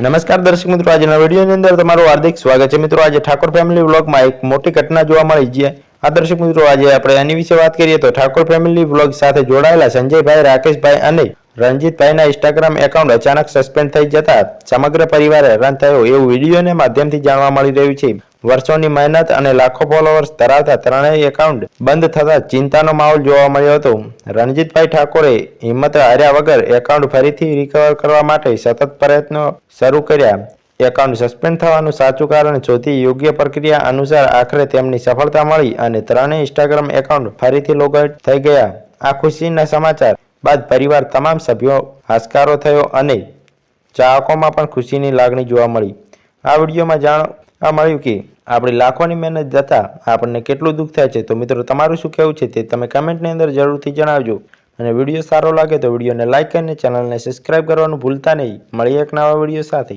નમસ્કાર દર્શક મિત્રો, આજના વિડીયોની અંદર તમારું હાર્દિક સ્વાગત છે. મિત્રો, આજે ઠાકોર ફેમિલી વ્લોગમાં એક મોટી ઘટના જોવા મળી છે. આ દર્શક મિત્રો, આજે આપણે એની વિશે વાત કરીએ તો ઠાકોર ફેમિલી વ્લોગ સાથે જોડાયેલા સંજયભાઈ, રાકેશભાઈ અને રણજીતભાઈના ઇન્સ્ટાગ્રામ એકાઉન્ટ અચાનક સસ્પેન્ડ થઈ જતા સમગ્ર પરિવાર હેરાન થયો. એવું વિડીયોને માધ્યમથી જાણવા મળી રહ્યું છે. વર્ષોની મહેનત અને લાખો ફોલોઅર્સ ધરાવતા ત્રણેય એકાઉન્ટ બંધ થતા ચિંતાનો માહોલ જોવા મળ્યો હતો. રણજીતભાઈ ઠાકોરે હિંમત હાર્યા વગર એકાઉન્ટ ફરીથી રિકવર કરવા માટે સતત પ્રયત્નો શરૂ કર્યા. એકાઉન્ટ સસ્પેન્ડ થવાનું સાચું કારણ શોધી યોગ્ય પ્રક્રિયા અનુસાર આખરે તેમની સફળતા મળી અને ત્રણેય ઇન્સ્ટાગ્રામ એકાઉન્ટ ફરીથી લોગઆઉટ થઈ ગયા. આ ખુશીના સમાચાર બાદ પરિવાર તમામ સભ્યો હાશકારો થયો અને ચાહકોમાં પણ ખુશીની લાગણી જોવા મળી. આ વિડીયોમાં જાણવા મળ્યું કે આપણી લાખોની મહેનત જતા આપણને કેટલું દુઃખ થાય છે, તો મિત્રો તમારું શું કહેવું છે તે તમે કમેન્ટની અંદર જરૂરથી જણાવજો. અને વીડિયો સારો લાગે તો વિડીયોને લાઇક અને ચેનલને સબસ્ક્રાઇબ કરવાનું ભૂલતા નહીં. મળીએ એક નવા વીડિયો સાથે.